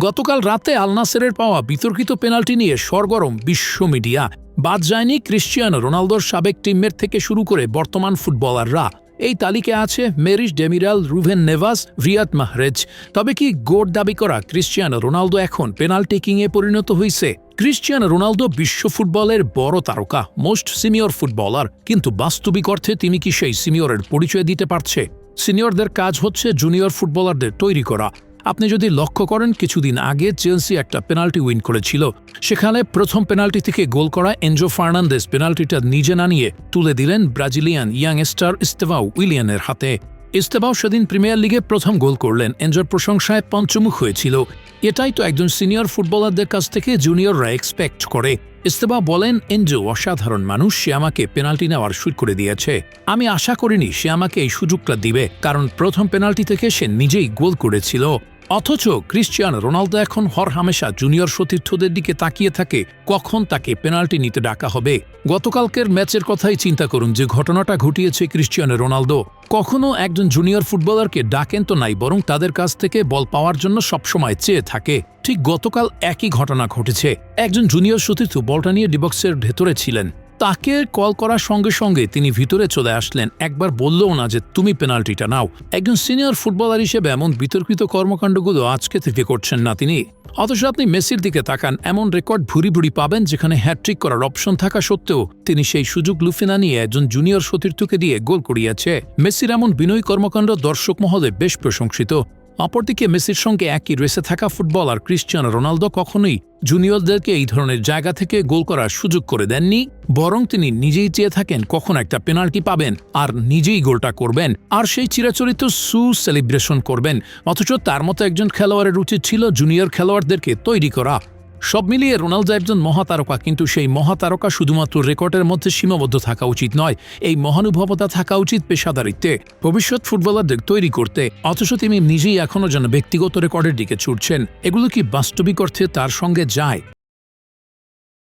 গতকাল রাতে আলনাসেরের পাওয়া বিতর্কিত পেনাল্টি নিয়ে সরগরম বিশ্ব মিডিয়া। বাদ যায়নি ক্রিশ্চিয়ানো রোনালদোর সাবেক টিমমেট থেকে শুরু করে বর্তমান ফুটবলাররা। এই তালিকায় আছে Merih Demiral, Ruben Neves, Riyad Mahrez. তবে কি গোট দাবি করা ক্রিশ্চিয়ানো রোনালদো এখন পেনাল্টি কিংয়ে পরিণত হয়েছে ক্রিশ্চিয়ানো রোনালদো বিশ্ব ফুটবলের বড় তারকা, মোস্ট সিনিয়র ফুটবলার। কিন্তু বাস্তবিক অর্থে তিনি কি সেই সিনিয়রের পরিচয় দিতে পারছে? সিনিয়রদের কাজ হচ্ছে জুনিয়র ফুটবলারদের তৈরি করা। আপনি যদি লক্ষ্য করেন, কিছুদিন আগে চেলসি একটা পেনাল্টি উইন করেছিল। সেখানে প্রথম পেনাল্টি থেকে গোল করা এনজো ফার্নান্দেস পেনাল্টিটা নিজে না নিয়ে তুলে দিলেন ব্রাজিলিয়ান ইয়াং স্টার ইস্তেভা উইলিয়ানের হাতে। ইস্তেভাও সেদিন প্রিমিয়ার লিগে প্রথম গোল করলেন। এঞ্জোর প্রশংসায় পঞ্চমুখ হয়েছিল। এটাই তো একজন সিনিয়র ফুটবলারদের কাছ থেকে জুনিয়ররা এক্সপেক্ট করে। ইস্তেবা বলেন, এনজো অসাধারণ মানুষ, সে আমাকে পেনাল্টি নেওয়ার শুট করে দিয়েছে। আমি আশা করিনি সে আমাকে এই সুযোগটা দিবে, কারণ প্রথম পেনাল্টি থেকে সে নিজেই গোল করেছিল। অথচ ক্রিশ্চিয়ান রোনালদো এখন হর হামেশা জুনিয়র সতীর্থদের দিকে তাকিয়ে থাকে, কখন তাকে পেনাল্টি নিতে ডাকা হবে? গতকালকের ম্যাচের কথাই চিন্তা করুন যে ঘটনাটা ঘটিয়েছে ক্রিশ্চিয়ানো রোনালদো। কখনো একজন জুনিয়র ফুটবলারকে ডাকেন তো নাই, বরং তাদের কাছ থেকে বল পাওয়ার জন্য সবসময় চেয়ে থাকে। ঠিক গতকাল একই ঘটনা ঘটেছে। একজন জুনিয়র সতীর্থ বলটা নিয়ে ডিবক্সের ভেতরে ছিলেন। তাকে কল করার সঙ্গে সঙ্গে তিনি ভিতরে চলে আসলেন। একবার বললেও না যে তুমি পেনাল্টিটা নাও। একজন সিনিয়র ফুটবলার হিসেবে এমন বিতর্কিত কর্মকাণ্ডগুলো আজকে থেকে করছেন না তিনি। অথচ আপনি মেসির দিকে তাকান, এমন রেকর্ড ভুরি ভুরি পাবেন যেখানে হ্যাট্রিক করার অপশন থাকা সত্ত্বেও তিনি সেই সুযোগ লুফে না নিয়ে একজন জুনিয়র সতীর্থকে দিয়ে গোল করিয়েছে। মেসির এমন বিনয়ী কর্মকাণ্ড দর্শক মহলে বেশ প্রশংসিত। অপরদিকে মেসির সঙ্গে একই রেসে থাকা ফুটবলার ক্রিশ্চিয়ানো রোনালদো কখনোই জুনিয়রদেরকে এই ধরনের জায়গা থেকে গোল করার সুযোগ করে দেননি, বরং তিনি নিজেই চেয়ে থাকেন কখন একটা পেনাল্টি পাবেন আর নিজেই গোলটা করবেন, আর সেই চিরাচরিত সু সেলিব্রেশন করবেন। অথচ তার মতো একজন খেলোয়াড়ের উচিত ছিল জুনিয়র খেলোয়াড়দেরকে তৈরি করা। সব মিলিয়ে রোনালদো একজন মহাতারকা, কিন্তু সেই মহাতারকা শুধুমাত্র রেকর্ডের মধ্যে সীমাবদ্ধ থাকা উচিত নয়, এই মহানুভবতা থাকা উচিত পেশাদারিত্বে। ভবিষ্যৎ ফুটবলারদের তৈরি করতে, অথচ তিনি নিজেই এখনও যেন ব্যক্তিগত রেকর্ডের দিকে ছুটছেন। এগুলো কি বাস্তবিক অর্থে তার সঙ্গে যায়?